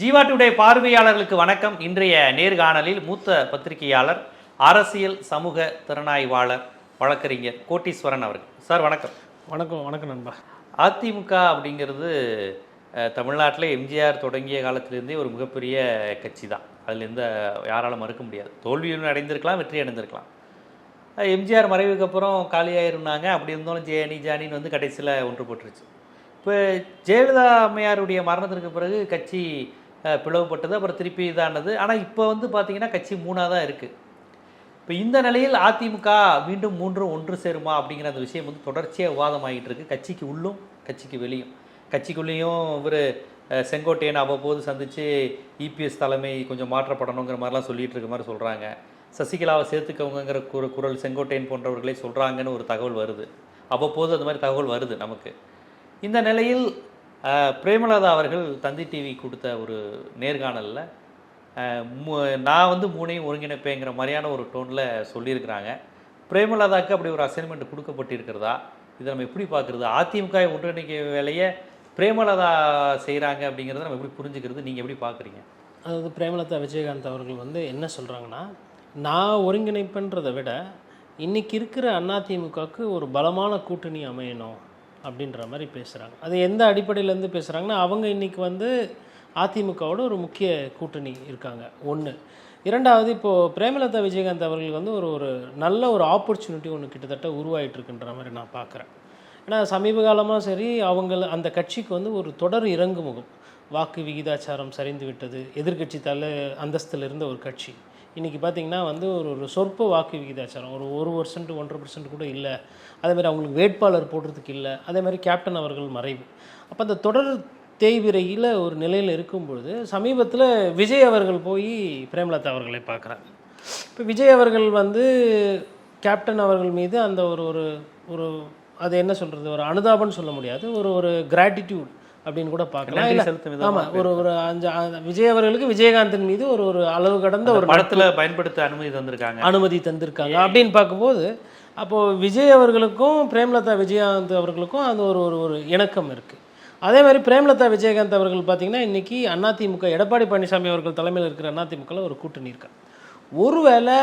ஜீவாட்டுடைய பார்வையாளர்களுக்கு வணக்கம். இன்றைய நேர்காணலில் மூத்த பத்திரிகையாளர் அரசியல் சமூக திறனாய்வாளர் வழக்கறிஞர் கோட்டீஸ்வரன் அவர்கள். சார் வணக்கம். வணக்கம் வணக்கம் நண்பா. அதிமுக அப்படிங்கிறது தமிழ்நாட்டில் எம்ஜிஆர் தொடங்கிய காலத்திலேருந்தே ஒரு மிகப்பெரிய கட்சி தான் அதில் எந்த யாராலும் மறுக்க முடியாது. தோல்வியும் அடைந்திருக்கலாம் வெற்றி அடைந்திருக்கலாம். எம்ஜிஆர் மறைவுக்கு அப்புறம் காலியாயிருந்தாங்க. அப்படி இருந்தாலும் ஜேனி ஜானின்னு வந்து கடைசியில் ஒன்று போட்டுருச்சு. இப்போ ஜெயலலிதா அம்மையாருடைய மரணத்திற்கு பிறகு கட்சி பிளவுபட்டது அப்புறம் திருப்பி இதானது. ஆனால் இப்போ வந்து பார்த்தீங்கன்னா கட்சி மூணாக தான் இருக்குது இப்போ இந்த நிலையில் அதிமுக மீண்டும் மூன்றும் ஒன்று சேருமா அப்படிங்கிற அந்த விஷயம் வந்து தொடர்ச்சியாக விவாதமாகிட்டு இருக்கு. கட்சிக்கு உள்ளும் கட்சிக்கு வெளியும். கட்சிக்குள்ளேயும் இவர் செங்கோட்டையன் அவ்வப்போது சந்தித்து இபிஎஸ் தலைமை கொஞ்சம் மாற்றப்படணுங்கிற மாதிரிலாம் சொல்லிட்டு இருக்க மாதிரி சொல்கிறாங்க சசிகலாவை சேர்த்துக்கவங்கிற குர குரல் செங்கோட்டையன் போன்றவர்களே சொல்கிறாங்கன்னு ஒரு தகவல் வருது. அவ்வப்போது அந்த மாதிரி தகவல் வருது நமக்கு. இந்த நிலையில் பிரேமலதா அவர்கள் தந்தி டிவி கொடுத்த ஒரு நேர்காணலில். மு- நான் வந்து மூணையும் ஒருங்கிணைப்பேங்கிற மாதிரியான ஒரு டோனில் சொல்லியிருக்கிறாங்க. பிரேமலதாவுக்கு அப்படி ஒரு அசைன்மெண்ட் கொடுக்கப்பட்டிருக்கிறதா? இதை நம்ம எப்படி பார்க்குறது? அதிமுக ஒன்றிணைக்க வேலையை பிரேமலதா செய்கிறாங்க அப்படிங்கிறத நம்ம எப்படி புரிஞ்சுக்கிறது? நீங்கள் எப்படி பார்க்குறீங்க? அதாவது பிரேமலதா விஜயகாந்த் அவர்கள் வந்து என்ன சொல்கிறாங்கன்னா நான் ஒருங்கிணைப்புன்றதை விட இன்றைக்கி இருக்கிற அதிமுகவுக்கு ஒரு பலமான கூட்டணி அமையணும். அப்படின்ற மாதிரி பேசுகிறாங்க அது எந்த அடிப்படையிலேருந்து பேசுகிறாங்கன்னா அவங்க இன்றைக்கி வந்து அதிமுகவோட ஒரு முக்கிய கூட்டணி இருக்காங்க. ஒன்று இரண்டாவது இப்போது பிரேமலதா விஜயகாந்த் அவர்களுக்கு வந்து ஒரு ஒரு நல்ல ஒரு ஆப்பர்ச்சுனிட்டி ஒன்று கிட்டத்தட்ட உருவாயிட்டுருக்குன்ற மாதிரி நான் பார்க்குறேன் ஏன்னா சமீப காலமாக சரி அவங்கள அந்த கட்சிக்கு வந்து ஒரு தொடர் இறங்குமுகம். வாக்கு விகிதாச்சாரம் சரிந்து விட்டது எதிர்க்கட்சி தலை அந்தஸ்தில் இருந்த ஒரு கட்சி. இன்றைக்கி பார்த்தீங்கன்னா வந்து ஒரு ஒரு சொற்ப வாக்கு விகிதாச்சாரம் ஒரு ஒரு பர்சன்ட் ஒன்றரை பர்சன்ட் கூட இல்லை. அதேமாதிரி அவங்களுக்கு வேட்பாளர் போடுறதுக்கு இல்லை. அதேமாதிரி கேப்டன் அவர்கள் மறைவு. அப்போ அந்த தொடர் தேய்விரையில் ஒரு நிலையில் இருக்கும் பொழுது சமீபத்தில் விஜய் அவர்கள் போய் பிரேமலதா அவர்களை பார்க்குறாங்க இப்போ விஜய் அவர்கள் வந்து கேப்டன் அவர்கள் மீது அந்த ஒரு ஒரு ஒரு அது என்ன சொல்கிறது ஒரு அனுதாபம்னு சொல்ல முடியாது. ஒரு ஒரு கிராட்டிடியூட் அப்படின்னு கூட பார்க்கலாம். ஆமாம் ஒரு ஒரு அஞ்சு விஜய் அவர்களுக்கு விஜயகாந்தின் மீது ஒரு ஒரு அளவு கடந்த ஒரு படத்தில் பயன்படுத்த அனுமதி தந்திருக்காங்க. அனுமதி தந்திருக்காங்க. அப்படின்னு பார்க்கும்போது அப்போது விஜய் அவர்களுக்கும் பிரேமலதா விஜயகாந்த் அவர்களுக்கும் அந்த ஒரு ஒரு ஒரு இணக்கம் இருக்குது அதே மாதிரி பிரேமலதா விஜயகாந்த் அவர்கள் பார்த்தீங்கன்னா இன்றைக்கி அதிமுக எடப்பாடி பழனிசாமி அவர்கள் தலைமையில் இருக்கிற அதிமுகவில் ஒரு கூட்டணி இருக்கு. ஒருவேளை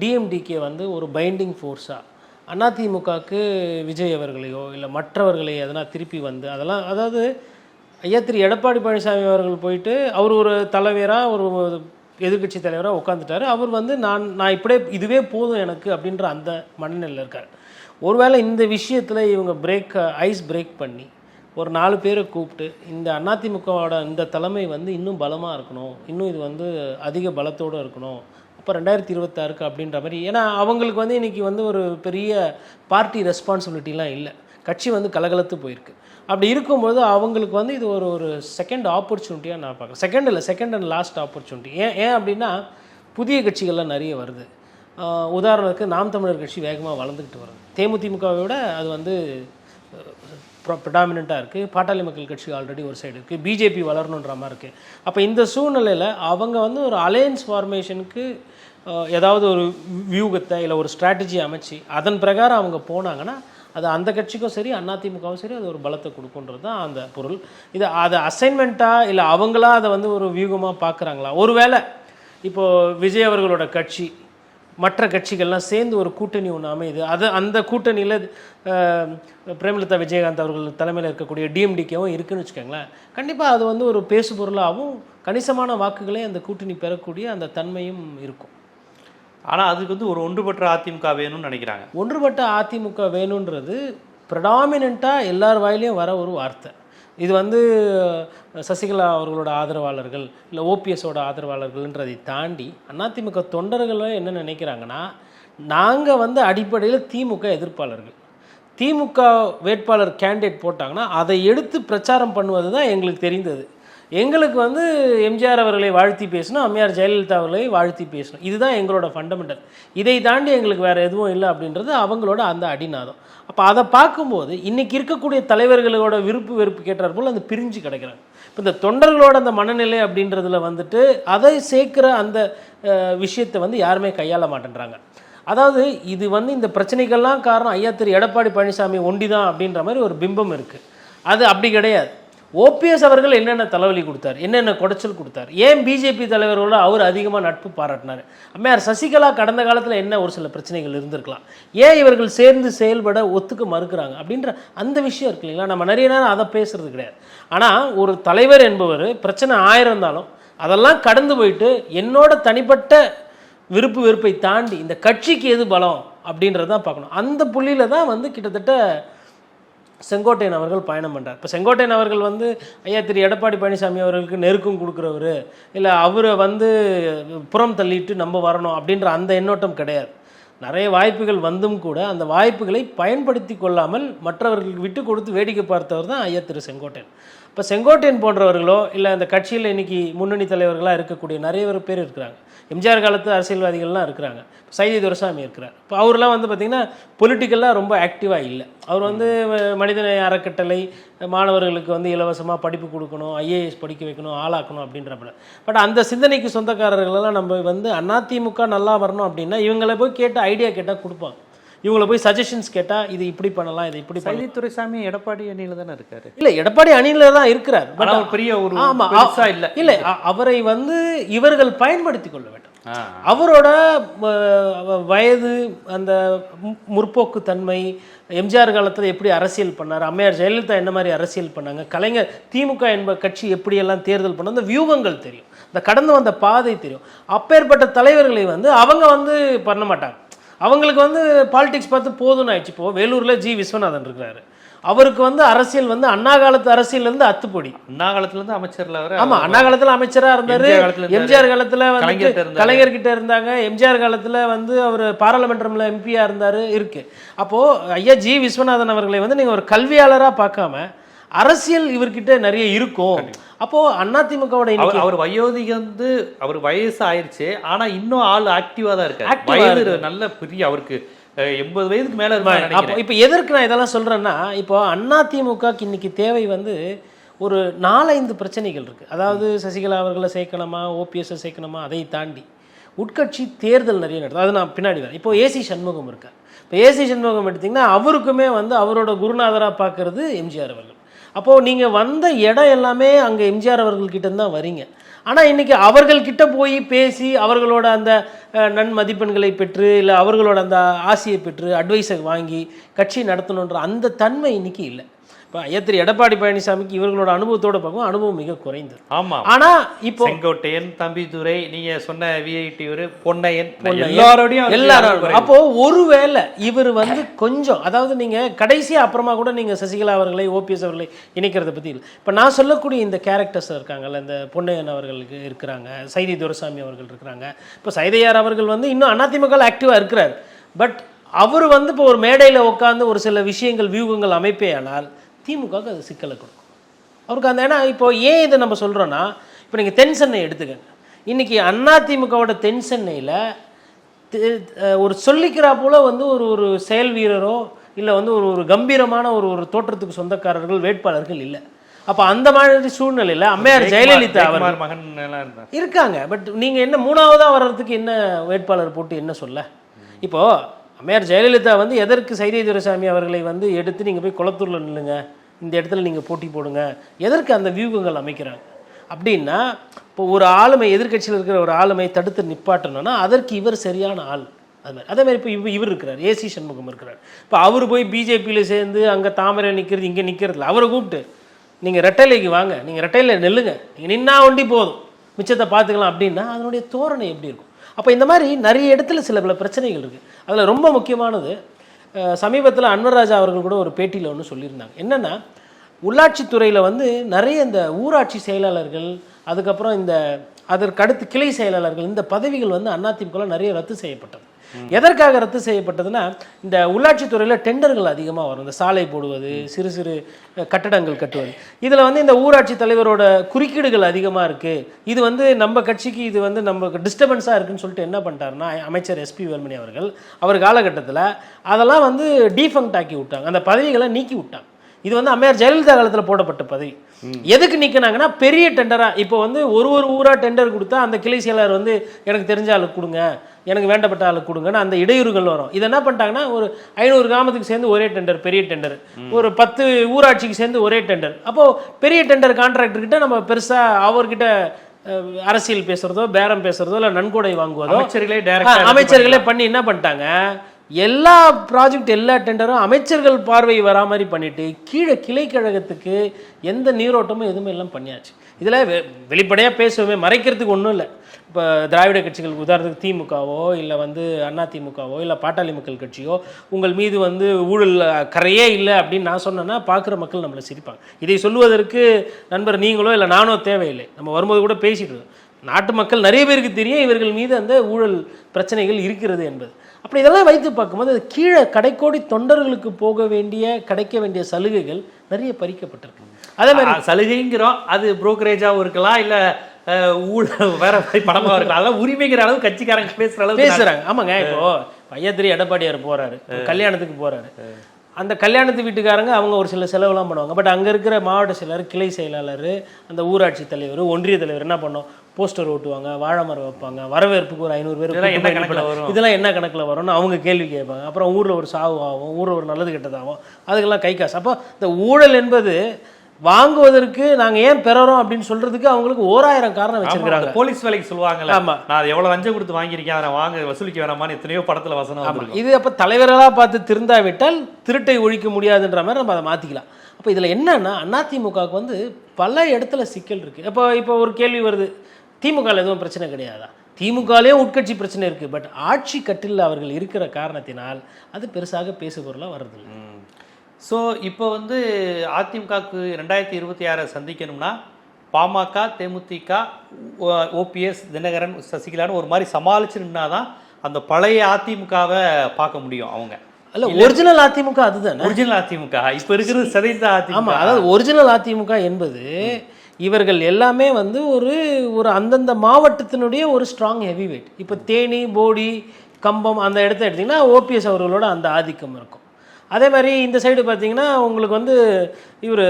டிஎம்டிகே வந்து ஒரு பைண்டிங் ஃபோர்ஸாக அதிமுகவுக்கு விஜய் அவர்களையோ இல்லை மற்றவர்களையோ எதனா திருப்பி வந்து அதெல்லாம் அதாவது ஐயா திரு எடப்பாடி பழனிசாமி அவர்கள் போயிட்டு அவர் ஒரு தலைவராக ஒரு எதிர்க்கட்சி தலைவராக உட்காந்துட்டாரு அவர் வந்து நான் நான் இப்படியே இதுவே போதும் எனக்கு அப்படின்ற அந்த மனநிலையில் இருக்கார். ஒருவேளை இந்த விஷயத்தில் இவங்க பிரேக் ஐஸ் பிரேக் பண்ணி ஒரு நாலு பேரை கூப்பிட்டு இந்த அதிமுகவோட இந்த தலைமை வந்து இன்னும் பலமாக இருக்கணும் இன்னும் இது வந்து அதிக பலத்தோடு இருக்கணும் இப்போ ரெண்டாயிரத்தி இருபத்தாறுக்கு அப்படின்ற மாதிரி. ஏன்னா அவங்களுக்கு வந்து இன்றைக்கி வந்து ஒரு பெரிய பார்ட்டி ரெஸ்பான்சிபிலிட்டிலாம் இல்லை. கட்சி வந்து கலகலத்து போயிருக்கு. அப்படி இருக்கும்போது அவங்களுக்கு வந்து இது ஒரு ஒரு செகண்ட் ஆப்பர்ச்சுனிட்டியாக நான் பார்க்குறேன். செகண்ட் இல்லை செகண்ட் அண்ட் லாஸ்ட் ஆப்பர்ச்சுனிட்டி ஏன் ஏன் அப்படின்னா புதிய கட்சிகள்லாம் நிறைய வருது. உதாரணத்துக்கு நாம் தமிழர் கட்சி வேகமாக வளர்ந்துக்கிட்டு வருது. தேமுதிமுகவை விட அது வந்து ப்ரிடாமினண்ட்டாக இருக்குது பாட்டாளி மக்கள் கட்சி ஆல்ரெடி ஒரு சைடு இருக்குது பிஜேபி வளரணுன்ற மாதிரி இருக்குது அப்போ இந்த சூழ்நிலையில் அவங்க வந்து ஒரு அலையன்ஸ் ஃபார்மேஷனுக்கு ஏதாவது ஒரு வியூகத்தை இல்லை ஒரு ஸ்ட்ராட்டஜி அமைச்சு அதன் பிரகாரம் அவங்க போனாங்கன்னா அது அந்த கட்சிக்கும் சரி அதிமுகவும் சரி அது ஒரு பலத்தை கொடுக்குன்றது தான் அந்த பொருள். இது அதை அசைன்மெண்ட்டாக இல்லை அவங்களா அதை வந்து ஒரு வியூகமாக பார்க்குறாங்களா? ஒருவேளை இப்போது விஜய் அவர்களோட கட்சி மற்ற கட்சிகள்லாம் சேர்ந்து ஒரு கூட்டணி ஒன்று அமையுது. அது அந்த கூட்டணியில் பிரேமலதா விஜயகாந்த் அவர்கள் தலைமையில் இருக்கக்கூடிய டிஎம்டிகேவும் இருக்குன்னு வச்சுக்கோங்களேன். கண்டிப்பாக அது வந்து ஒரு பேசு பொருளாகவும் கணிசமான வாக்குகளே அந்த கூட்டணி பெறக்கூடிய அந்த தன்மையும் இருக்கும். ஆனால் அதுக்கு வந்து ஒரு ஒன்றுபட்ட அதிமுக வேணும்னு நினைக்கிறாங்க. ஒன்றுபட்ட அதிமுக வேணுன்றது ப்ரடாமினண்ட்டாக எல்லார் வாயிலையும் வர ஒரு வார்த்தை. இது வந்து சசிகலா அவர்களோட ஆதரவாளர்கள் இல்லை ஓபிஎஸோட ஆதரவாளர்கள்ன்றதை தாண்டி அதிமுக தொண்டர்களும் என்ன நினைக்கிறாங்கன்னா நாங்கள் வந்து அடிப்படையில் திமுக எதிர்ப்பாளர்கள். திமுக வேட்பாளர் கேண்டிடேட் போட்டாங்கன்னா அதை எடுத்து பிரச்சாரம் பண்ணுவது தான் எங்களுக்கு தெரிந்தது. எங்களுக்கு வந்து எம்ஜிஆர் அவர்களை வாழ்த்தி பேசணும் அம்மையார் ஜெயலலிதா அவர்களை வாழ்த்தி பேசணும். இதுதான் எங்களோட ஃபண்டமெண்டல் இதை தாண்டி எங்களுக்கு வேறு எதுவும் இல்லை அப்படின்றது அவங்களோட அந்த அடிநாதம். அப்போ அதை பார்க்கும்போது இன்றைக்கி இருக்கக்கூடிய தலைவர்களோட விருப்பு வெறுப்பு கேட்டார் போல் அந்த பிரிஞ்சு கிடைக்கிறாங்க இப்போ இந்த தொண்டர்களோட அந்த மனநிலை அப்படின்றதுல வந்துட்டு அதை சேர்க்குற அந்த விஷயத்தை வந்து யாருமே கையாள மாட்டேன்றாங்க. அதாவது இது வந்து இந்த பிரச்சனைகள்லாம் காரணம் ஐயா திரு எடப்பாடி பழனிசாமி ஒண்டி தான் அப்படின்ற மாதிரி ஒரு பிம்பம் இருக்குது அது அப்படி கிடையாது. ஓபிஎஸ் அவர்கள் என்னென்ன தலைவலி கொடுத்தார் என்னென்ன குடைச்சல் கொடுத்தார் ஏன் பிஜேபி தலைவர்களோட அவர் அதிகமாக நட்பு பாராட்டினார்? அம்மையார் சசிகலா கடந்த காலத்தில் என்ன ஒரு சில பிரச்சனைகள் இருந்திருக்கலாம். ஏன் இவர்கள் சேர்ந்து செயல்பட ஒத்துக்க மறுக்கிறாங்க அப்படின்ற அந்த விஷயம் இருக்கு இல்லைங்களா? நம்ம நிறைய நேரம் அதை பேசுறது கிடையாது. ஆனால் ஒரு தலைவர் என்பவர் பிரச்சனை ஆயிரம் இருந்தாலும் அதெல்லாம் கடந்து போயிட்டு என்னோட தனிப்பட்ட விருப்பு வெறுப்பை தாண்டி இந்த கட்சிக்கு எது பலம் அப்படின்றத தான் பார்க்கணும். அந்த புள்ளியில தான் வந்து கிட்டத்தட்ட செங்கோட்டையன் அவர்கள் பயணம் பண்ணுறார் இப்போ செங்கோட்டையன் அவர்கள் வந்து ஐயா திரு. எடப்பாடி பழனிசாமி அவர்களுக்கு நெருக்கம் கொடுக்குறவர். இல்லை அவரை வந்து புறம் தள்ளிட்டு நம்ம வரணும் அப்படின்ற அந்த எண்ணோட்டம் கிடையாது. நிறைய வாய்ப்புகள் வந்தும் கூட அந்த வாய்ப்புகளை பயன்படுத்தி கொள்ளாமல் மற்றவர்களுக்கு விட்டு கொடுத்து வேடிக்கை பார்த்தவர் தான் ஐயா திரு. செங்கோட்டையன். இப்போ செங்கோட்டையன் போன்றவர்களோ இல்லை அந்த கட்சியில் இன்னைக்கு முன்னணி தலைவர்களாக இருக்கக்கூடிய நிறைய பேர் இருக்கிறாங்க. எம்ஜிஆர் காலத்து அரசியல்வாதிகள்லாம் இருக்கிறாங்க. சைதி துரசாமி இருக்கிறார். இப்போ அவர்லாம் வந்து பார்த்திங்கன்னா பொலிட்டிக்கலாக ரொம்ப ஆக்டிவாக இல்லை. அவர் வந்து மனிதநேய அறக்கட்டளை மாணவர்களுக்கு வந்து இலவசமாக படிப்பு கொடுக்கணும் ஐஏஎஸ் படிக்க வைக்கணும் ஆளாக்கணும் அப்படின்றப்பட பட் அந்த சிந்தனைக்கு சொந்தக்காரர்களெல்லாம் நம்ம வந்து அதிமுக நல்லா வரணும் அப்படின்னா இவங்களை போய் கேட்டு ஐடியா கேட்டால் கொடுப்பாங்க. இவங்கள போய் சஜஷன்ஸ் கேட்டால் இது இப்படி பண்ணலாம் இது இப்படி பண்ணலாம். சைதி துரைசாமி எடப்பாடி அணியில தானே இருக்காரு? இல்லை எடப்பாடி அணியில் தான் இருக்கிறார். பட் ஒரு பெரிய ஒரு ஆமா, பெருசா இல்ல. இல்லை அவரை வந்து இவர்கள் பயன்படுத்தி கொள்ள வேண்டும். அவரோட வயது அந்த முற்போக்கு தன்மை எம்ஜிஆர் காலத்தில் எப்படி அரசியல் பண்ணார் அம்மையார் ஜெயலலிதா என்ன மாதிரி அரசியல் பண்ணாங்க கலைஞர் திமுக என்ப கட்சி எப்படியெல்லாம் தேர்தல் பண்ண அந்த வியூகங்கள் தெரியும். இந்த கடந்து வந்த பாதை தெரியும். அப்பேற்பட்ட தலைவர்களை வந்து அவங்க வந்து பண்ண மாட்டாங்க. அவங்களுக்கு வந்து பாலிடிக்ஸ் பார்த்து போதும்னு ஆயிடுச்சு. இப்போ வேலூரில் ஜி விஸ்வநாதன் இருக்கிறாரு. அவருக்கு வந்து அரசியல் வந்து அண்ணா காலத்து அரசியல் இருந்து அத்துப்பொடி. அண்ணா காலத்துல இருந்து அமைச்சர்ல வர ஆமா அண்ணா காலத்துல அமைச்சரா இருந்தாரு. எம்ஜிஆர் காலத்துல வந்து கலைஞர்கிட்ட இருந்தாரு. கலைஞர் கிட்ட இருந்தாங்க. எம்ஜிஆர் காலத்துல வந்து அவர் பாராளுமன்றம்ல எம்பியா இருந்தாரு இருக்கு. அப்போ ஐயா ஜி விஸ்வநாதன் அவர்களை வந்து நீங்க ஒரு கல்வியாளரா பார்க்காம அரசியல் இவர்கிட்ட நிறைய இருக்கும். அப்போ அதிமுகவோட அவர் இன்னைக்கு அவர் வயோதிக வந்து அவர் வயசு ஆயிருச்சு. ஆனா இன்னும் ஆள் ஆக்டிவா தான் இருக்காரு. வயது. நல்ல பெரிய அவருக்கு எண்பது வயதுக்கு மேல நினைக்கிறேன். இப்போ எதற்கு நான் இதெல்லாம் சொல்றேன்னா இப்போ அதிமுகக்கு இன்னைக்கு தேவை வந்து ஒரு நாலைந்து பிரச்சனைகள் இருக்கு. அதாவது சசிகலா அவர்களை சேர்க்கணுமா ஓபிஎஸ் சேர்க்கணுமா அதை தாண்டி உட்கட்சி தேர்தல் நிறைய நடக்குது. அது நான் பின்னாடி வரேன். இப்போ ஏசி சண்முகம் இருக்கார். இப்போ ஏசி சண்முகம் எடுத்திங்கன்னா அவருக்குமே வந்து அவரோட குருநாதராக பார்க்கறது எம்ஜிஆர் அவர்கள். அப்போது நீங்கள் வந்த இடம் எல்லாமே அங்கே எம்ஜிஆர் அவர்கள்கிட்ட தான் வரீங்க. ஆனால் இன்னைக்கு அவர்கள்கிட்ட போய் பேசி அவர்களோட அந்த நன்மதிப்பெண்களை பெற்று இல்லை அவர்களோட அந்த ஆசையை பெற்று அட்வைஸை வாங்கி கட்சி நடத்தணுன்ற அந்த தன்மை இன்னைக்கு இல்லை. இப்போ ஐயா திரு எடப்பாடி பழனிசாமிக்கு இவர்களோட அனுபவத்தோட பார்க்கும் அனுபவம் மிக குறைந்தது. ஆமா. ஆனால் இப்போ செங்கோட்டையன் தம்பிதுரை நீங்க சொன்ன விஐடி ஒரு பொன்னையன். எல்லாரோடையும் அவருக்கு எல்லாரும் அனுபவம் அப்போ ஒருவேளை இவர் வந்து கொஞ்சம் அதாவது நீங்க கடைசியா அப்புறமா கூட நீங்க சசிகலா அவர்களை ஓபிஎஸ் அவர்களை இணைக்கிறத பத்தி இல்லை. இப்போ நான் சொல்லக்கூடிய இந்த கேரக்டர்ஸ் இருக்காங்கல்ல இந்த பொன்னையன் அவர்களுக்கு இருக்கிறாங்க சைதி துரசாமி அவர்கள் இருக்கிறாங்க. இப்போ சைதையார் அவர்கள் வந்து இன்னும் அதிமுக ஆக்டிவா இருக்கிறார். பட் அவர் வந்து இப்போ ஒரு மேடையில் உட்காந்து ஒரு சில விஷயங்கள் வியூகங்கள் அமைப்பே ஆனால் திமுகவுக்கு அது சிக்கலை கொடுக்கும். அவருக்கு அந்த ஏன்னா இப்போ ஏன் இதை நம்ம சொல்கிறோன்னா இப்போ நீங்கள் தென் சென்னை எடுத்துக்கங்க. இன்னைக்கு அதிமுகவோட தென் சென்னையில் ஒரு சொல்லிக்கிறா போல வந்து ஒரு ஒரு செயல் வீரரோ இல்லை வந்து ஒரு ஒரு கம்பீரமான ஒரு ஒரு தோற்றத்துக்கு சொந்தக்காரர்கள் வேட்பாளர்கள் இல்லை. அப்போ அந்த மாதிரி சூழ்நிலையில் அம்மையார் ஜெயலலிதா அவர் மகன் இருக்காங்க. பட் நீங்கள் என்ன மூணாவதாக வர்றதுக்கு என்ன வேட்பாளர் போட்டு என்ன சொல்ல? இப்போ அம்மையார் ஜெயலலிதா வந்து எதற்கு சைதை துரைசாமி அவர்களை வந்து எடுத்து நீங்கள் போய் குளத்தூரில் நில்லுங்க? இந்த இடத்துல நீங்கள் போட்டி போடுங்க. எதற்கு அந்த வியூகங்கள் அமைக்கிறாங்க? அப்படின்னா இப்போ ஒரு ஆளுமை எதிர்க்கட்சியில் இருக்கிற ஒரு ஆளுமை தடுத்து நிப்பாட்டணும்னா அதற்கு இவர் சரியான ஆள். அது மாதிரி. அதே மாதிரி இப்போ இவர் இவர் இருக்கிறார். ஏசி சண்முகம் இருக்கிறார். இப்போ அவர் போய் பிஜேபியில் சேர்ந்து அங்கே தாமரை நிற்கிறது இங்கே நிற்கிறதில்ல அவரை கூப்பிட்டு நீங்கள் ரெட்டைலைக்கு வாங்க. நீங்கள் ரெட்டையில் நெல்லுங்க. நீங்கள் நின்னா ஒண்டி போதும். மிச்சத்தை பார்த்துக்கலாம் அப்படின்னா அதனுடைய தோரணை எப்படி இருக்கும்? அப்போ இந்த மாதிரி நிறைய இடத்துல சில பல பிரச்சனைகள் இருக்குது அதில் ரொம்ப முக்கியமானது சமீபத்தில் அன்வர்ராஜா அவர்கள் கூட ஒரு பேட்டியில் ஒன்று சொல்லியிருந்தாங்க. என்னென்னா உள்ளாட்சித்துறையில் வந்து நிறைய இந்த ஊராட்சி செயலாளர்கள் அதுக்கப்புறம் இந்த அதற்கடுத்து கிளை செயலாளர்கள் இந்த பதவிகள் வந்து அதிமுகவில் நிறைய ரத்து செய்யப்பட்டது. எதற்காக ரத்து செய்யப்பட்டதுன்னா இந்த உள்ளாட்சித்துறையில் டெண்டர்கள் அதிகமாக வரும். இந்த சாலை போடுவது சிறு சிறு கட்டடங்கள் கட்டுவது. இதில் வந்து இந்த ஊராட்சி தலைவரோட குறுக்கீடுகள் அதிகமாக இருக்குது இது வந்து நம்ம கட்சிக்கு இது வந்து நமக்கு டிஸ்டர்பன்ஸாக இருக்குன்னு சொல்லிட்டு என்ன பண்ணிட்டாருன்னா அமைச்சர் எஸ்பி வேல்மணி அவர்கள் அவர் காலகட்டத்தில் அதெல்லாம் வந்து டீஃபங்க்ட் ஆக்கி விட்டாங்க. அந்த பதவிகளை நீக்கி விட்டாங்க. இது வந்து அம்மையார் ஜெயலலிதா காலத்தில் போடப்பட்ட பதவி. எதுக்கு நிற்கினாங்கன்னா பெரிய டெண்டராக இப்போ வந்து ஒரு ஒரு ஊராக டெண்டர் கொடுத்தா அந்த கிளை செயலாளர் வந்து எனக்கு தெரிஞ்ச ஆளுக்கு கொடுங்க எனக்கு வேண்டப்பட்ட ஆளுக்கு கொடுங்கன்னு அந்த இடையூறுகள் வரும். இது என்ன பண்ணிட்டாங்கன்னா ஒரு ஐநூறு கிராமத்துக்கு சேர்ந்து ஒரே டெண்டர் பெரிய டெண்டர் ஒரு பத்து ஊராட்சிக்கு சேர்ந்து ஒரே டெண்டர் அப்போது பெரிய டெண்டர் கான்ட்ராக்டர்கிட்ட நம்ம பெருசாக அவர்கிட்ட அரசியல் பேசுறதோ பேரம் பேசுறதோ இல்லை நன்கொடை வாங்குவதோ அமைச்சர்களே அமைச்சர்களே பண்ணி என்ன பண்ணிட்டாங்க எல்லா ப்ராஜெக்ட் எல்லா டெண்டரும் அமைச்சர்கள் பார்வை வரா மாதிரி பண்ணிவிட்டு கீழே கிளை கழகத்துக்கு எந்த நீரோட்டமும் எதுவுமே எல்லாம் பண்ணியாச்சு. இதில் வெ வெளிப்படையாக பேசுவோமே மறைக்கிறதுக்கு ஒன்றும் இல்லை. இப்போ திராவிட கட்சிகள் உதாரணத்துக்கு திமுகவோ இல்லை வந்து அண்ணா திமுகவோ இல்லை பாட்டாளி மக்கள் கட்சியோ உங்கள் மீது வந்து ஊழல் கரையே இல்லை அப்படின்னு நான் சொன்னேன்னா பார்க்குற மக்கள் நம்மளை சிரிப்பாங்க. இதை சொல்லுவதற்கு நண்பர் நீங்களோ இல்லை நானோ தேவையில்லை. நம்ம வரும்போது கூட பேசிட்டு நாட்டு மக்கள் நிறைய பேருக்கு தெரியும் இவர்கள் மீது அந்த ஊழல் பிரச்சனைகள் இருக்கிறது என்பது. அப்படி இதெல்லாம் வைத்து பார்க்கும்போது அது கீழே கடைக்கோடி தொண்டர்களுக்கு போக வேண்டிய கிடைக்க வேண்டிய சலுகைகள் நிறைய பறிக்கப்பட்டிருக்கு. அதே மாதிரி சலுகைங்கிறோம். அது புரோக்கரேஜாவும் இருக்கலாம் இல்ல ஊழல் வேற மாதிரி பணமா இருக்கலாம். அதெல்லாம் உரிமைங்கிற அளவு கட்சிக்காரங்க பேசுற அளவுக்கு பேசுறாங்க. ஆமாங்க இப்போ பையத்திரி எடப்பாடியார் போறாரு கல்யாணத்துக்கு போறாரு. அந்த கல்யாணத்து வீட்டுக்காரங்க அவங்க ஒரு சில செலவுலாம் பண்ணுவாங்க. பட் அங்க இருக்கிற மாவட்ட செயலாளர் கிளை செயலாளர் அந்த ஊராட்சி தலைவர் ஒன்றிய தலைவர் என்ன பண்ணோம்? போஸ்டர் ஓட்டுவாங்க வாழை மரம் வைப்பாங்க வரவேற்புக்கு ஒரு ஐநூறு பேர் என்ன கணக்குல. வரும்? இதெல்லாம் என்ன கணக்கில் வரும்னு அவங்க கேள்வி கேட்பாங்க. அப்புறம் ஊரில் ஒரு சாவு ஆகும் ஊரில் ஒரு நல்லது கெட்டதாகும். அதுக்கெல்லாம் கை காசு. அப்போ இந்த ஊழல் என்பது வாங்குவதற்கு நாங்கள் ஏன் பெறறோம் அப்படின்னு சொல்றதுக்கு அவங்களுக்கு ஓராயிரம் காரணம் அந்த போலீஸ் வேலைக்கு சொல்லுவாங்கல்ல. ஆமா. நான் எவ்வளவு லஞ்சம் கொடுத்து வாங்கியிருக்கேன் அதை வாங்க வசூலிக்க வேணாமான்னு எத்தனையோ படத்துல வசனம் இது அப்போ தலைவர்களாக பார்த்து திருந்தாவிட்டால் திருட்டை ஒழிக்க முடியாதுன்ற மாதிரி நம்ம அதை மாற்றிக்கலாம் அப்போ இதில் என்னன்னா அதிமுகவுக்கு வந்து பல இடத்துல சிக்கல் இருக்குது இப்போ இப்போ ஒரு கேள்வி வருது. திமுகவில் எதுவும் பிரச்சனை கிடையாதா? திமுகலேயே உட்கட்சி பிரச்சனை இருக்குது பட் ஆட்சி கட்டில் அவர்கள் இருக்கிற காரணத்தினால் அது பெருசாக பேசு பொருளாக வர்றதில்லை ஸோ இப்போ வந்து அதிமுகவுக்கு ரெண்டாயிரத்தி இருபத்தி ஆறை சந்திக்கணும்னா பாமக தேமுதிக ஓபிஎஸ் தினகரன் சசிகலான்னு ஒரு மாதிரி சமாளிச்சு நின்னாதான் அந்த பழைய அதிமுகவை பார்க்க முடியும் அவங்க. அல்ல ஒரிஜினல் அதிமுக அதுதானே? ஒரிஜினல் அதிமுக. இப்போ இருக்கிறது சிதைந்த அதிமுக. அதாவது ஒரிஜினல் அதிமுக என்பது இவர்கள் எல்லாமே வந்து ஒரு ஒரு அந்தந்த மாவட்டத்தினுடைய ஒரு ஸ்ட்ராங் ஹெவி வெயிட் இப்போ தேனி போடி கம்பம் அந்த இடத்த எடுத்திங்கன்னா ஓபிஎஸ் அவர்களோட அந்த ஆதிக்கம் இருக்கும். அதே மாதிரி இந்த சைடு பார்த்தீங்கன்னா உங்களுக்கு வந்து இவர்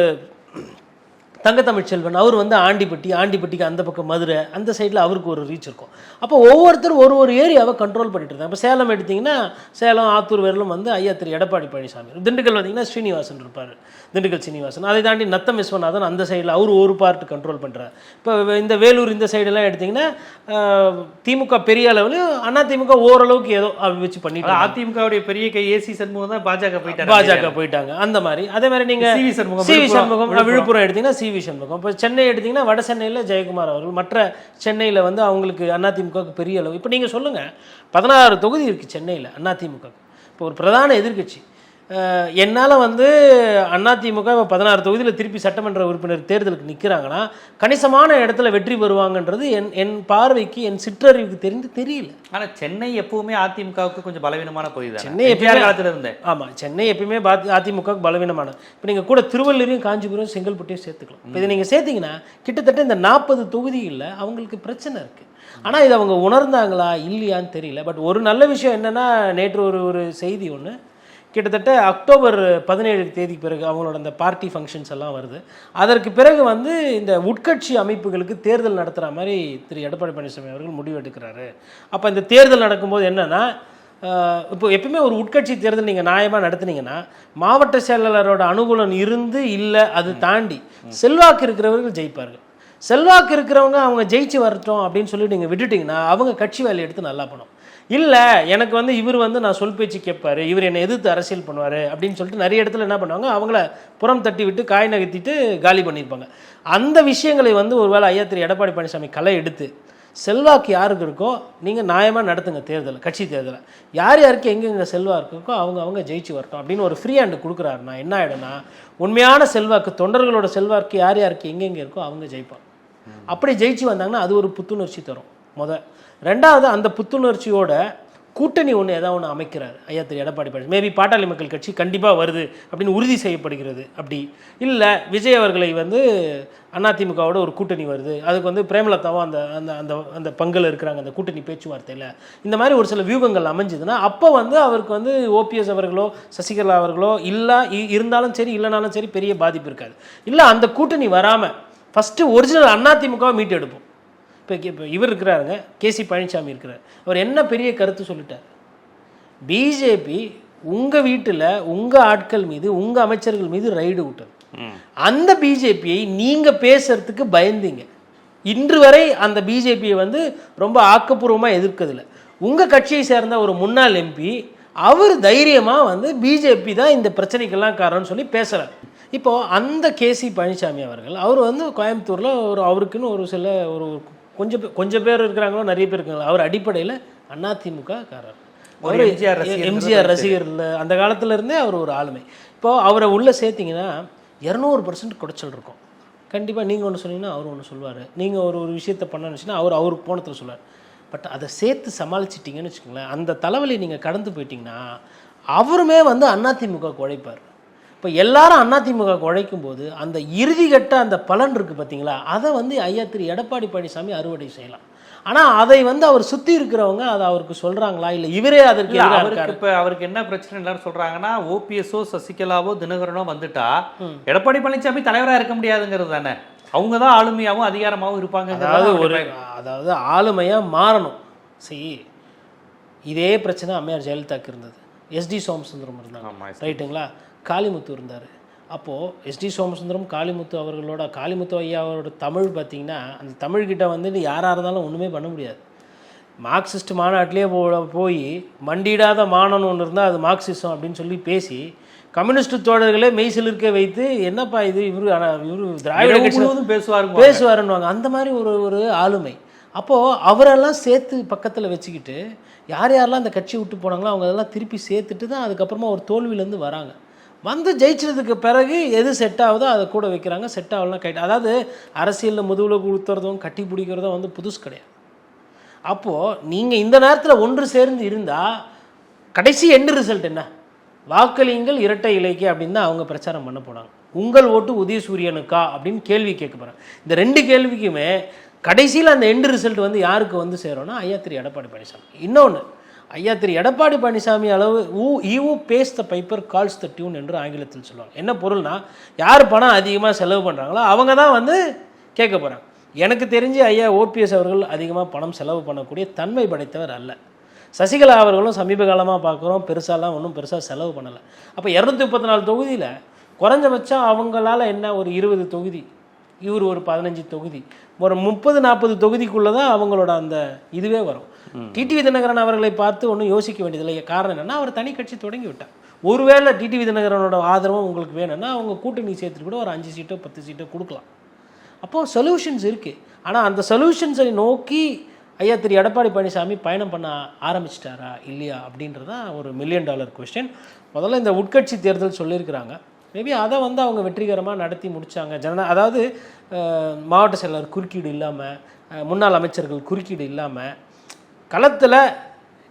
தங்கத்தமிழ் செல்வன் அவர் வந்து ஆண்டிப்பட்டி ஆண்டிப்பட்டிக்கு அந்த பக்கம் மதுரை அந்த சைடில் அவருக்கு ஒரு ரீச் இருக்கும். அப்போ ஒவ்வொருத்தரும் ஒரு ஒரு ஏரியாவை கண்ட்ரோல் பண்ணிட்டு இருந்தாங்க இப்போ சேலம் எடுத்திங்கன்னா சேலம் ஆத்தூர் வரலும் வந்து ஐயா திரு எடப்பாடி பழனிசாமி. திண்டுக்கல் வந்தீங்கன்னா ஸ்ரீனிவாசன் இருப்பார். திண்டுக்கல் சீனிவாசன் அதை தாண்டி நத்தம் விஸ்வநாதன் அந்த சைடில் அவர் ஒரு பார்ட் கண்ட்ரோல் பண்ணுறார் இப்போ இந்த வேலூர் இந்த சைடெல்லாம் எடுத்திங்கன்னா திமுக பெரிய அளவுலையும் அண்ணா திமுக ஓரளவுக்கு ஏதோ வச்சு பண்ணிட்டு. அதிமுகவுடைய பெரிய கை ஏசி சண்முகம் தான் பாஜக போயிட்டாரு. பாஜக போயிட்டாங்க. அந்த மாதிரி. அதே மாதிரி நீங்க C V Shanmugam, C V Villupuram, Shanmugam Villupuram. Villupuram எடுத்தீங்கன்னா சி வி சண்முகம். இப்போ சென்னை எடுத்தீங்கன்னா வட சென்னையில் ஜெயக்குமார் அவர்கள் மற்ற சென்னையில் வந்து அவங்களுக்கு அதிமுகவுக்கு பெரிய அளவு. இப்போ நீங்கள் சொல்லுங்கள் பதினாறு தொகுதி இருக்குது சென்னையில் அதிமுகவுக்கு இப்போ ஒரு பிரதான எதிர்க்கட்சி என்னால் வந்து அதிமுக இப்போ பதினாறு தொகுதியில் திருப்பி சட்டமன்ற உறுப்பினர் தேர்தலுக்கு நிற்கிறாங்கன்னா கணிசமான இடத்துல வெற்றி பெறுவாங்கன்றது என் என் பார்வைக்கு என் சிற்றறிவுக்கு தெரிந்து தெரியல. ஆனா சென்னை எப்பவுமே அதிமுகவுக்கு கொஞ்சம் பலவீனமான பகுதி தான்? சென்னை எப்பயுமே- காலத்துல இருந்தே. ஆமாம் சென்னை எப்பயுமே பாதி அதிமுக பலவீனமான. இப்போ நீங்கள் கூட திருவள்ளூரையும் காஞ்சிபுரம் செங்கல்பட்டையும் சேர்த்துக்கலாம். இப்போ இதை நீங்கள் சேர்த்தீங்கன்னா கிட்டத்தட்ட இந்த நாற்பது தொகுதிகளில் அவங்களுக்கு பிரச்சனை இருக்குது ஆனால் இது அவங்க உணர்ந்தாங்களா இல்லையான்னு தெரியல. பட் ஒரு நல்ல விஷயம் என்னென்னா நேற்று ஒரு ஒரு செய்தி ஒன்று கிட்டத்தட்ட அக்டோபர் பதினேழு தேதி பிறகு அவங்களோட அந்த பார்ட்டி ஃபங்க்ஷன்ஸ் எல்லாம் வருது. அதற்கு பிறகு வந்து இந்த உட்கட்சி அமைப்புகளுக்கு தேர்தல் நடத்துகிற மாதிரி திரு எடப்பாடி பழனிசாமி அவர்கள் முடிவு எடுக்கிறாரு. அப்போ இந்த தேர்தல் நடக்கும்போது என்னன்னா இப்போ எப்பயுமே ஒரு உட்கட்சி தேர்தல் நீங்கள் நியாயமாக நடத்துனீங்கன்னா மாவட்ட செயலாளரோட அனுகூலம் இருந்து இல்லை அது தாண்டி செல்வாக்கு இருக்கிறவர்கள் ஜெயிப்பார்கள். செல்வாக்கு இருக்கிறவங்க அவங்க ஜெயிச்சு வரட்டும் அப்படின்னு சொல்லி நீங்கள் விட்டுட்டீங்கன்னா அவங்க கட்சி வேலையை எடுத்து நல்லா பண்ணும். இல்லை எனக்கு வந்து இவர் வந்து நான் சொல் பேச்சு கேட்பாரு இவர் என்னை எதிர்த்து அரசியல் பண்ணுவார் அப்படின்னு சொல்லிட்டு நிறைய இடத்துல என்ன பண்ணுவாங்க அவங்கள புறம் தட்டி விட்டு காய் நகர்த்திட்டு காலி பண்ணியிருப்பாங்க. அந்த விஷயங்களை வந்து ஒருவேளை ஐயா திரு எடப்பாடி பழனிசாமி களை எடுத்து செல்வாக்கு யாருக்கு இருக்கோ நீங்கள் நியாயமாக நடத்துங்க தேர்தலை கட்சி தேர்தலை. யார் யாருக்கு எங்கெங்கே செல்வாக்கு இருக்கோ அவங்க அவங்க ஜெயிச்சு வரட்டும் அப்படின்னு ஒரு ஃப்ரீ ஹேண்டு கொடுக்குறாருன்னா என்ன ஆகிடும்னா உண்மையான செல்வாக்கு தொண்டர்களோட செல்வாக்கு யார் யாருக்கு எங்கெங்கே இருக்கோ அவங்க ஜெயிப்பாங்க. அப்படி ஜெயிச்சு வந்தாங்கன்னா அது ஒரு புத்துணர்ச்சி தரும். முதல் ரெண்டாவது அந்த புத்துணர்ச்சியோட கூட்டணி ஒன்று ஏதாவது ஒன்று அமைக்கிறார். ஐயா திரு எடப்பாடி பழனிசாமி. மேபி பாட்டாளி மக்கள் கட்சி கண்டிப்பாக வருது அப்படின்னு உறுதி செய்யப்படுகிறது அப்படி. இல்லை விஜய் அவர்களை வந்து அதிமுகவோட ஒரு கூட்டணி வருது. அதுக்கு வந்து பிரேமலதாவும் அந்த அந்த அந்த அந்த பங்கில் இருக்கிறாங்க அந்த கூட்டணி பேச்சுவார்த்தையில். இந்த மாதிரி ஒரு சில வியூகங்கள் அமைஞ்சதுன்னா அப்போ வந்து அவருக்கு வந்து ஓபிஎஸ் அவர்களோ சசிகலா அவர்களோ இல்லை இருந்தாலும் சரி இல்லைனாலும் சரி பெரிய பாதிப்பு இருக்காது. இல்லை அந்த கூட்டணி வராமல் ஃபஸ்ட்டு ஒரிஜினல் அதிமுகவை மீட்டு எடுப்போம் இப்போ இவர் இருக்கிறாருங்க கேசி பழனிசாமி இருக்கிறார். அவர் என்ன பெரிய கருத்து சொல்லிட்டார்? பிஜேபி உங்கள் வீட்டில் உங்கள் ஆட்கள் மீது உங்கள் அமைச்சர்கள் மீது ரைடு விட்டது. அந்த பிஜேபியை நீங்கள் பேசுறதுக்கு பயந்தீங்க. இன்று வரை அந்த பிஜேபியை வந்து ரொம்ப ஆக்கப்பூர்வமாக எதிர்க்கிறதில்ல உங்கள் கட்சியை சேர்ந்த ஒரு முன்னாள் எம்பி அவர் தைரியமாக வந்து பிஜேபி தான் இந்த பிரச்சனைக்கெல்லாம் காரணம்னு சொல்லி பேசுகிறார் இப்போது அந்த கேசி பழனிசாமி அவர்கள் அவர் வந்து கோயம்புத்தூரில் ஒரு அவருக்குன்னு ஒரு சில ஒரு கொஞ்சம் கொஞ்சம் பேர் இருக்கிறாங்களோ நிறைய பேர் இருக்காங்களோ அவர் அடிப்படையில் அதிமுக காரர் அவரு எம்ஜிஆர் ரசிகர் எம்ஜிஆர் ரசிகர்ல அந்த காலத்துல இருந்தே அவர் ஒரு ஆளுமை. இப்போ அவரை உள்ள சேர்த்தீங்கன்னா இரநூறு பர்சன்ட் குடைச்சல் இருக்கும். கண்டிப்பாக நீங்கள் ஒன்று சொன்னீங்கன்னா அவர் ஒன்று சொல்லுவார் நீங்கள் ஒரு ஒரு விஷயத்த பண்ணணுச்சுன்னா அவர் அவருக்கு போனத்தில் சொல்லுவார் பட் அதை சேர்த்து சமாளிச்சிட்டிங்கன்னு வச்சுக்கோங்களேன் அந்த தலைவலி நீங்கள் கடந்து போயிட்டீங்கன்னா அவருமே வந்து அதிமுக உழைப்பார். இப்போ எல்லாரும் அதிமுக உழைக்கும் போது அந்த இறுதிக்கட்ட அந்த பலன் இருக்குது பார்த்தீங்களா அதை வந்து ஐயா திரு எடப்பாடி பழனிசாமி அறுவடை செய்யலாம். ஆனால் அதை வந்து அவர் சுற்றி இருக்கிறவங்க அதை அவருக்கு சொல்கிறாங்களா இல்லை இவரே அதற்கு அவருக்கு இப்ப அவருக்கு என்ன பிரச்சனை எல்லாரும் சொல்றாங்கன்னா ஓபிஎஸ்ஓ சசிகலாவோ தினகரனோ வந்துட்டா எடப்பாடி பழனிசாமி தலைவரா இருக்க முடியாதுங்கிறது தானே. அவங்க தான் ஆளுமையாவும் அதிகாரமாவும் இருப்பாங்க அதாவது ஒரு அதாவது ஆளுமையாக மாறணும். சரி இதே பிரச்சனை அம்மையார் ஜெயலலிதாக்கு இருந்தது. எஸ்டி சோமசுந்தரம் இருந்தாங்க. ரைட்டுங்களா? காளிமுத்து இருந்தார். அப்போது எஸ்டி சோமசுந்தரம் காளிமுத்து அவர்களோட காளிமுத்து ஐயாவோட தமிழ் பார்த்தீங்கன்னா அந்த தமிழ்கிட்ட வந்துட்டு யாராக இருந்தாலும் ஒன்றுமே பண்ண முடியாது. மார்க்சிஸ்ட் மாநாட்டிலே போ போய் மண்டியிடாத மானம்னு ஒன்று இருந்தால் அது மார்க்சிசம் அப்படின்னு சொல்லி பேசி கம்யூனிஸ்ட் தோழர்களே மெய்சிலிருக்க வைத்து என்னப்பா இது? இவரு இவரு திராவிட கட்சி முழுவதும் பேசுவாருங்க பேசுவாருன்னுவாங்க. அந்த மாதிரி ஒரு ஒரு ஆளுமை. அப்போது அவரெல்லாம் சேர்த்து பக்கத்தில் வச்சுக்கிட்டு யார் யாரெல்லாம் அந்த கட்சி விட்டு போனாங்களோ அவங்க அதெல்லாம் திருப்பி சேர்த்துட்டு தான் அதுக்கப்புறமா ஒரு தோல்வியிலேருந்து வராங்க. வந்து ஜெயிச்சதுக்கு பிறகு எது செட் ஆகுதோ அதை கூட வைக்கிறாங்க. செட் ஆகலாம் கைட்டு அதாவது அரசியலில் முதுகில் கொடுத்துறதும் கட்டி பிடிக்கிறதும் வந்து புதுசு கிடையாது. அப்போது நீங்கள் இந்த நேரத்தில் ஒன்று சேர்ந்து இருந்தால் கடைசி எண்டு ரிசல்ட் என்ன? வாக்களியுங்கள் இரட்டை இலைக்கு அப்படின்னு தான் அவங்க பிரச்சாரம் பண்ண போனாங்க. உங்கள் ஓட்டு உதயசூரியனுக்கா அப்படின்னு கேள்வி கேட்க போகிறாங்க இந்த ரெண்டு கேள்விக்குமே கடைசியில் அந்த எண்டு ரிசல்ட் வந்து யாருக்கு வந்து சேரும்னா ஐயா திரு எடப்பாடி பழனிசாமி. இன்னொன்று ஐயா திரு எடப்பாடி பழனிசாமி அளவு whoever pays the piper calls the tune என்று ஆங்கிலத்தில் சொல்லுவாங்க. என்ன பொருள்னா யார் பணம் அதிகமாக செலவு பண்ணுறாங்களோ அவங்க தான் வந்து கேட்க போகிறாங்க எனக்கு தெரிஞ்சு ஐயா ஓபிஎஸ் அவர்கள் அதிகமாக பணம் செலவு பண்ணக்கூடிய தன்மை படைத்தவர் அல்ல. சசிகலா அவர்களும் சமீப காலமாக பார்க்குறோம் பெருசாலாம் ஒன்றும் பெருசாக செலவு பண்ணலை. அப்போ இரநூத்தி முப்பத்தி நாலு தொகுதியில் குறைஞ்சபட்சம் அவங்களால என்ன ஒரு இருபது தொகுதி இவர் ஒரு பதினஞ்சு தொகுதி. ஒரு முப்பது நாற்பது தொகுதிக்குள்ளே தான் அவங்களோட அந்த இதுவே வரும். டிடிவி தினகரன் அவர்களை பார்த்து ஒன்றும் யோசிக்க வேண்டியதில்லை. காரணம் என்னென்னா அவர் தனி கட்சி தொடங்கி விட்டார் ஒருவேளை டிடிவி தினகரனோட ஆதரவும் உங்களுக்கு வேணும்னா அவங்க கூட்டணி சேர்த்துட்டு கூட ஒரு அஞ்சு சீட்டோ பத்து சீட்டோ கொடுக்கலாம். அப்போது சொல்யூஷன்ஸ் இருக்குது ஆனால் அந்த சொல்யூஷன்ஸை நோக்கி ஐயா திரு எடப்பாடி பழனிசாமி பயணம் பண்ண ஆரம்பிச்சிட்டாரா இல்லையா அப்படின்றது தான் ஒரு மில்லியன் டாலர் கொஸ்டின் முதல்ல இந்த உட்கட்சி தேர்தல் சொல்லியிருக்கிறாங்க. மேபி அதை வந்து அவங்க வெற்றிகரமாக நடத்தி முடித்தாங்க ஜன அதாவது மாவட்ட செயலர் குறுக்கீடு இல்லாமல் முன்னாள் அமைச்சர்கள் குறுக்கீடு இல்லாமல் களத்தில்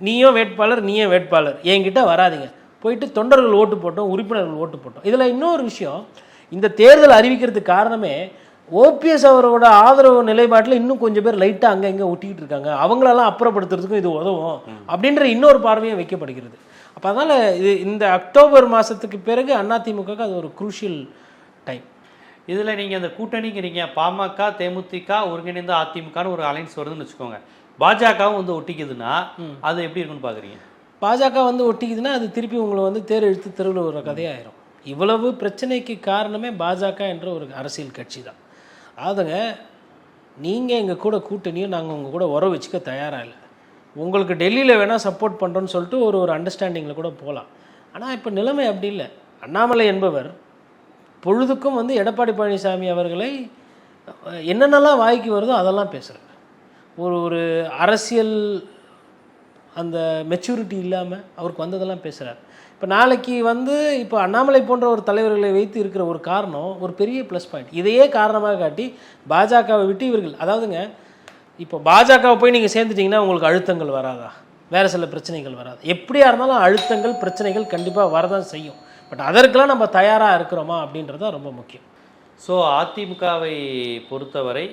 நீயும் வேட்பாளர் நீயும் வேட்பாளர். என்கிட்ட வராதீங்க. போயிட்டு தொண்டர்கள் ஓட்டு போட்டோம் உறுப்பினர்கள் ஓட்டு போட்டோம். இதில் இன்னொரு விஷயம் இந்த தேர்தல் அறிவிக்கிறதுக்கு காரணமே ஓபிஎஸ் அவரோட ஆதரவு நிலைப்பாட்டில் இன்னும் கொஞ்சம் பேர் லைட்டாக அங்கே இங்கே ஒட்டிக்கிட்டு இருக்காங்க. அவங்களெல்லாம் அப்புறப்படுத்துறதுக்கும் இது உதவும் அப்படின்ற இன்னொரு பார்வையும் வைக்கப்படுகிறது. அப்போ அதனால் இது இந்த அக்டோபர் மாதத்துக்கு பிறகு அதிமுகவுக்கு அது ஒரு குரூஷியல் டைம் இதுல நீங்க அந்த கூட்டணிங்கிறீங்க. பாமக தேமுதிக ஒருங்கிணைந்த அதிமுகன்னு ஒரு அலைன்ஸ் வருதுன்னு வச்சுக்கோங்க. பாஜகவும் வந்து ஒட்டிக்குதுன்னா அது எப்படி இருக்குன்னு பாக்குறீங்க? பாஜக வந்து ஒட்டிக்குதுன்னா அது திருப்பி உங்களை வந்து தேர் இழுத்து தெருவில் ஒரு கதையாயிரும். இவ்வளவு பிரச்சனைக்கு காரணமே பாஜக என்ற ஒரு அரசியல் கட்சி தான். அதாவதுங்க நீங்கள் எங்கள் கூட கூட்டணியும் நாங்கள் உங்கள் கூட உறவு வச்சுக்க தயாராக இல்லை. உங்களுக்கு டெல்லியில் வேணால் சப்போர்ட் பண்ணுறோன்னு சொல்லிட்டு ஒரு ஒரு அண்டர்ஸ்டாண்டிங்கில் கூட போகலாம் ஆனால் இப்போ நிலைமை அப்படி இல்லை. அண்ணாமலை என்பவர் பொழுதுக்கும் வந்து எடப்பாடி பழனிசாமி அவர்களை என்னென்னலாம் வாய்க்கு வருதோ அதெல்லாம் பேசுகிறார் ஒரு ஒரு அரசியல் அந்த மெச்சூரிட்டி இல்லாமல் அவருக்கு வந்ததெல்லாம் பேசுகிறார் இப்போ நாளைக்கு வந்து இப்போ அண்ணாமலை போன்ற ஒரு தலைவர்களை வைத்து இருக்கிற ஒரு காரணம் ஒரு பெரிய ப்ளஸ் பாயிண்ட் இதையே காரணமாக காட்டி பாஜகவை விட்டு இவர்கள் அதாவதுங்க இப்போ பாஜகவை போய் நீங்கள் சேர்ந்துட்டிங்கன்னா உங்களுக்கு அழுத்தங்கள் வராதா? வேறு சில பிரச்சனைகள் வராது. எப்படியா இருந்தாலும் அழுத்தங்கள் பிரச்சனைகள் கண்டிப்பாக வரதான் செய்யும். பட் அதற்கெல்லாம் நம்ம தயாராக இருக்கிறோமா அப்படின்றது தான் ரொம்ப முக்கியம். ஸோ அதிமுகவை பொறுத்தவரை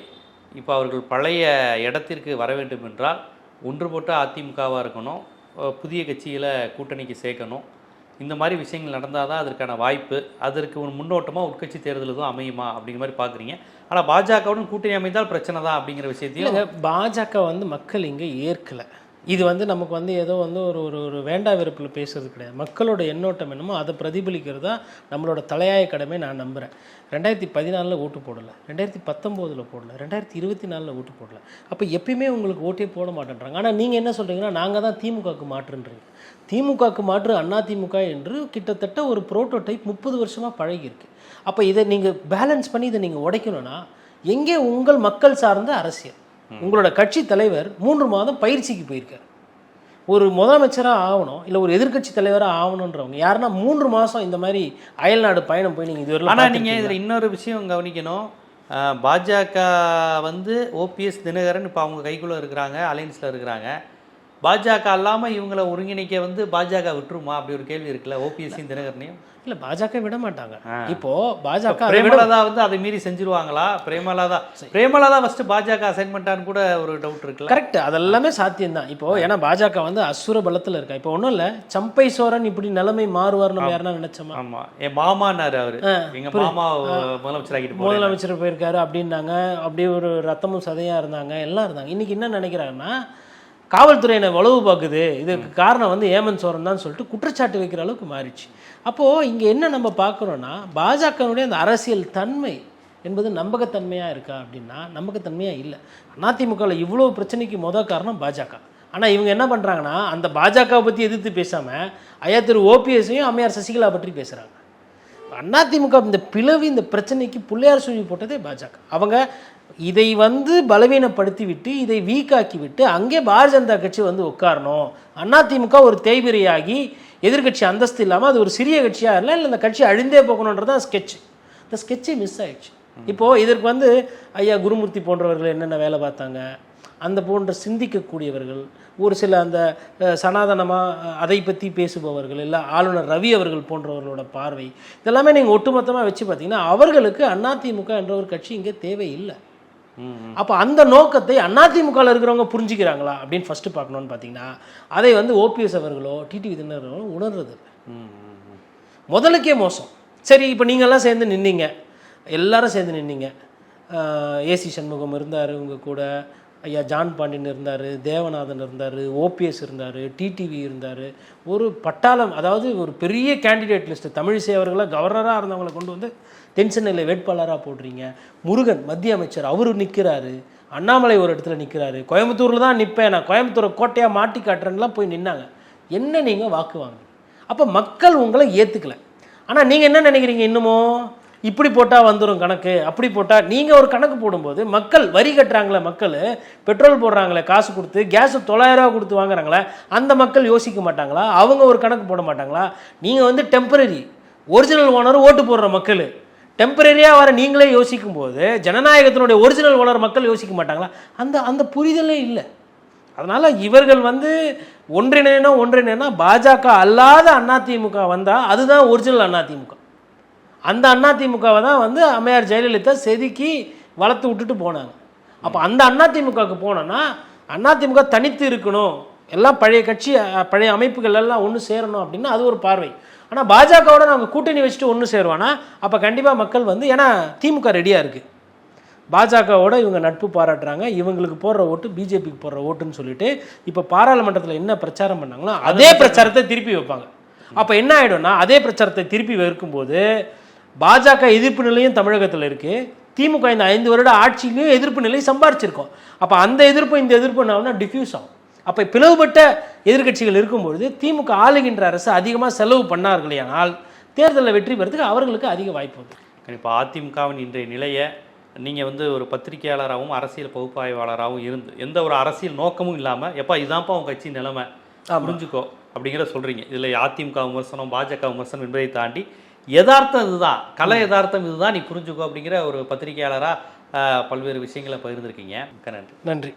இப்போ அவர்கள் பழைய இடத்திற்கு வர வேண்டும் என்றால் ஒன்றுபட்ட அதிமுகவாக இருக்கணும். புதிய கட்சியில் கூட்டணிக்கு சேர்க்கணும். இந்த மாதிரி விஷயங்கள் நடந்தால் தான் அதற்கான வாய்ப்பு அதற்கு ஒரு முன்னோட்டமாக உட்கட்சி தேர்தல் எதுவும் அமையுமா அப்படிங்கிற மாதிரி பார்க்குறீங்க. ஆனால் பாஜகவுடன் கூட்டணி அமைந்தால் பிரச்சனை தான் அப்படிங்கிற விஷயத்தையும் பாஜக வந்து மக்கள் இங்கே ஏற்கலை. இது வந்து நமக்கு வந்து ஏதோ வந்து ஒரு ஒரு ஒரு வேண்டா வெறுப்பில் பேசுறது கிடையாது. மக்களோட எண்ணோட்டம் என்னமோ அதை பிரதிபலிக்கிறது தான் நம்மளோட தலையாய கடமை நான் நம்புகிறேன் ரெண்டாயிரத்தி பதினாலில் ஓட்டு போடலை. ரெண்டாயிரத்தி பத்தொம்போதில் போடல. ரெண்டாயிரத்தி இருபத்தி நாலில் ஓட்டு போடல. அப்போ எப்பயுமே உங்களுக்கு ஓட்டே போட மாட்டேன்றாங்க. ஆனால் நீங்கள் என்ன சொல்கிறீங்கன்னா நாங்கள் தான் திமுகவுக்கு மாற்றுன்றீங்க. திமுகவுக்கு மாற்று அண்ணா திமுக என்று கிட்டத்தட்ட ஒரு புரோட்டோடைப் முப்பது வருஷமாக பழகியிருக்கு. அப்போ இதை நீங்கள் பேலன்ஸ் பண்ணி இதை நீங்கள் உடைக்கணும்னா எங்கே உங்கள் மக்கள் சார்ந்த அரசியல். உங்களோட கட்சி தலைவர் மூன்று மாதம் பயிற்சிக்கு போயிருக்கார். ஒரு முதலமைச்சராக ஆகணும் இல்லை ஒரு எதிர்க்கட்சி தலைவராக ஆகணுன்றவங்க. யாருன்னா மூன்று மாதம் இந்த மாதிரி அயல்நாடு பயணம் போய் நீங்கள் இதுவரை ஆனால் நீங்கள் இதில் இன்னொரு விஷயம் கவனிக்கணும். பாஜக வந்து ஓபிஎஸ் தினகரன் இப்போ அவங்க கைக்குள்ளே இருக்கிறாங்க அலையன்ஸில் இருக்கிறாங்க. பாஜக இல்லாமல் இவங்களை ஒருங்கிணைக்க வந்து பாஜக விட்டுருமா? அப்படி ஒரு கேள்வி இருக்குல்ல ஓபிஎஸ்சியும் தினகரனையும். இல்லை பாஜக விட மாட்டாங்க. இப்போ பாஜக பிரேமலதா வந்து அதை மீறி செஞ்சிருவாங்களா? பிரேமலதா. பிரேமலதா ஃபர்ஸ்ட் பாஜக அசைன்மெண்ட்டான்னு கூட ஒரு டவுட் இருக்குல்ல. கரெக்ட் அதெல்லாமே சாத்தியம்தான். இப்போ ஏன்னா பாஜக வந்து அசுர பலத்தில் இருக்கா? இப்போ ஒன்றும் இல்லை சம்பை சோரன் இப்படி நிலைமை மாறுவார் நம்ம யாருன்னா நினைச்சோமா? ஆமா. என் மாமான்னாரு அவரு. எங்க மாமா முதலமைச்சர் ஆகிட்டு முதலமைச்சர் போயிருக்காரு அப்படின்னாங்க. அப்படியே ஒரு ரத்தமும் சதையாக இருந்தாங்க. எல்லாம் இருந்தாங்க. இன்னைக்கு என்ன நினைக்கிறாங்கன்னா காவல்துறை என்னை வளவு பார்க்குது இதுக்கு காரணம் வந்து ஏமன் சோரன் தான் சொல்லிட்டு குற்றச்சாட்டு வைக்கிற அளவுக்கு மாறிடுச்சு. அப்போது இங்கே என்ன நம்ம பார்க்குறோன்னா பாஜகனுடைய அந்த அரசியல் தன்மை என்பது நம்பகத்தன்மையாக இருக்கா அப்படின்னா நம்பகத்தன்மையாக இல்லை. அதிமுகவில் இவ்வளோ பிரச்சனைக்கு மொதல் காரணம் பாஜக. ஆனால் இவங்க என்ன பண்ணுறாங்கன்னா அந்த பாஜகவை பற்றி எதிர்த்து பேசாமல் ஐயா திரு ஓபிஎஸ்ஸையும் அம்மையார் சசிகலா பற்றி பேசுகிறாங்க அதிமுக இந்த பிளவு இந்த பிரச்சனைக்கு புள்ளையார் சொல்லி போட்டதே பாஜக. அவங்க இதை வந்து பலவீனப்படுத்தி விட்டு இதை வீக்காக்கி விட்டு அங்கே பாரதிய ஜனதா கட்சி வந்து உட்காரணும். அதிமுக ஒரு தேய்பிரையாகி எதிர்க்கட்சி அந்தஸ்து இல்லாமல் அது ஒரு சிறிய கட்சியாக இல்லை இல்லை இந்த கட்சி அழிந்தே போகணுன்றது தான் ஸ்கெட்ச் இந்த ஸ்கெட்சே மிஸ் ஆயிடுச்சு. இப்போது இதற்கு வந்து ஐயா குருமூர்த்தி போன்றவர்கள் என்னென்ன வேலை பார்த்தாங்க? அந்த போன்ற சிந்திக்கக்கூடியவர்கள் ஒரு சில அந்த சனாதனமாக அதை பற்றி பேசுபவர்கள் இல்லை ஆளுநர் ரவி அவர்கள் போன்றவர்களோட பார்வை இதெல்லாமே நீங்கள் ஒட்டுமொத்தமாக வச்சு பார்த்தீங்கன்னா அவர்களுக்கு அதிமுக என்ற ஒரு கட்சி இங்கே தேவையில்லை. அப்போ அந்த நோக்கத்தை அதிமுகவில் இருக்கிறவங்க புரிஞ்சுக்கிறாங்களா அப்படின்னு ஃபஸ்ட்டு பார்க்கணுன்னு பார்த்தீங்கன்னா அதை வந்து ஓபிஎஸ் அவர்களோ டிடிவி தினகரோ உணர்றது. முதலுக்கே மோசம். சரி இப்போ நீங்கள்லாம் சேர்ந்து நின்னீங்க. எல்லாரும் சேர்ந்து நின்னீங்க. ஏசி சண்முகம் இருந்தார் உங்க கூட. ஐயா ஜான் பாண்டியன் இருந்தார் தேவநாதன் இருந்தார் ஓபிஎஸ் இருந்தார் டிடிவி இருந்தார். ஒரு பட்டாளம் அதாவது ஒரு பெரிய கேண்டிடேட் லிஸ்ட்டு தமிழிசை அவர்களை கவர்னராக இருந்தவங்களை கொண்டு வந்து தென் சென்னையில் வேட்பாளராக போடுறீங்க. முருகன் மத்திய அமைச்சர் அவர் நிற்கிறாரு அண்ணாமலை ஒரு இடத்துல நிற்கிறாரு கோயம்புத்தூரில் தான் நிற்பேன் நான். கோயம்புத்தூரை கோட்டையாக மாட்டி காட்டுறேன்லாம் போய் நின்னாங்க. என்ன நீங்கள் வாக்கு வாங்க அப்போ மக்கள் உங்களை ஏற்றுக்கலை ஆனால் நீங்கள் என்ன நினைக்கிறீங்க இன்னமும் இப்படி போட்டால் வந்துடும் கணக்கு. அப்படி போட்டால் நீங்கள் ஒரு கணக்கு போடும்போது மக்கள் வரி கட்டுறாங்களே மக்கள் பெட்ரோல் போடுறாங்களே காசு கொடுத்து கேஸு தொள்ளாயிரரூவா கொடுத்து வாங்குறாங்களே அந்த மக்கள் யோசிக்க மாட்டாங்களா? அவங்க ஒரு கணக்கு போட மாட்டாங்களா? நீங்கள் வந்து டெம்பரரி ஒரிஜினல் ஓனர் ஓட்டு போடுற மக்கள். டெம்பரரியாக வர நீங்களே யோசிக்கும் போது ஜனநாயகத்தினுடைய ஒரிஜினல் ஓனர் மக்கள் யோசிக்க மாட்டாங்களா? அந்த அந்த புரிதலே இல்லை. அதனால் இவர்கள் வந்து ஒன்றிணைனா ஒன்றிணைனா பாஜக அல்லாத அதிமுக வந்தால் அதுதான் ஒரிஜினல் அதிமுக அந்த அதிமுகவை தான் வந்து அம்மையார் ஜெயலலிதா செதுக்கி வளர்த்து விட்டுட்டு போனாங்க. அப்போ அந்த அதிமுகவுக்கு போனோன்னா அதிமுக தனித்து இருக்கணும். எல்லாம் பழைய கட்சி பழைய அமைப்புகள் எல்லாம் ஒன்று சேரணும் அப்படின்னா அது ஒரு பார்வை. ஆனால் பாஜகவோட நாங்கள் கூட்டணி வச்சுட்டு ஒன்று சேருவானா? அப்போ கண்டிப்பாக மக்கள் வந்து ஏன்னா திமுக ரெடியாக இருக்குது பாஜகவோட இவங்க நட்பு பாராட்டுறாங்க. இவங்களுக்கு போடுற ஓட்டு பிஜேபிக்கு போடுற ஓட்டுன்னு சொல்லிட்டு இப்போ பாராளுமன்றத்தில் என்ன பிரச்சாரம் பண்ணாங்களோ அதே பிரச்சாரத்தை திருப்பி வைப்பாங்க. அப்போ என்ன ஆகிடும்னா அதே பிரச்சாரத்தை திருப்பி வைக்கும்போது பாஜக எதிர்ப்பு நிலையும் தமிழகத்தில் இருக்குது திமுக இந்த ஐந்து வருட ஆட்சியிலையும் எதிர்ப்பு நிலை சம்பாரிச்சிருக்கோம். அப்போ அந்த எதிர்ப்பு இந்த எதிர்ப்பு என்ன டிஃப்யூஸ் ஆகும். அப்போ பிளவுபட்ட எதிர்க்கட்சிகள் இருக்கும்பொழுது திமுக ஆளுகின்ற அரசு அதிகமாக செலவு பண்ணார்களேயானால் தேர்தலில் வெற்றி பெறதுக்கு அவர்களுக்கு அதிக வாய்ப்பு உண்டு. இப்போ அதிமுகவின் இன்றைய நிலையை நீங்கள் வந்து ஒரு பத்திரிகையாளராகவும் அரசியல் பகுப்பாய்வாளராகவும் இருந்து எந்த ஒரு அரசியல் நோக்கமும் இல்லாமல் எப்பா இதான்ப்பா உங்கள் கட்சி நிலைமை புரிஞ்சுக்கோ அப்படிங்கிற சொல்கிறீங்க இதில் அதிமுக விமர்சனம் பாஜக விமர்சனம் என்பதை தாண்டி யதார்த்தம் இதுதான் கலை யதார்த்தம் இதுதான் நீ புரிஞ்சுக்கோ அப்படிங்கிற ஒரு பத்திரிகையாளராக பல்வேறு விஷயங்களை பகிர்ந்திருக்கீங்க. மிக்க நன்றி. நன்றி.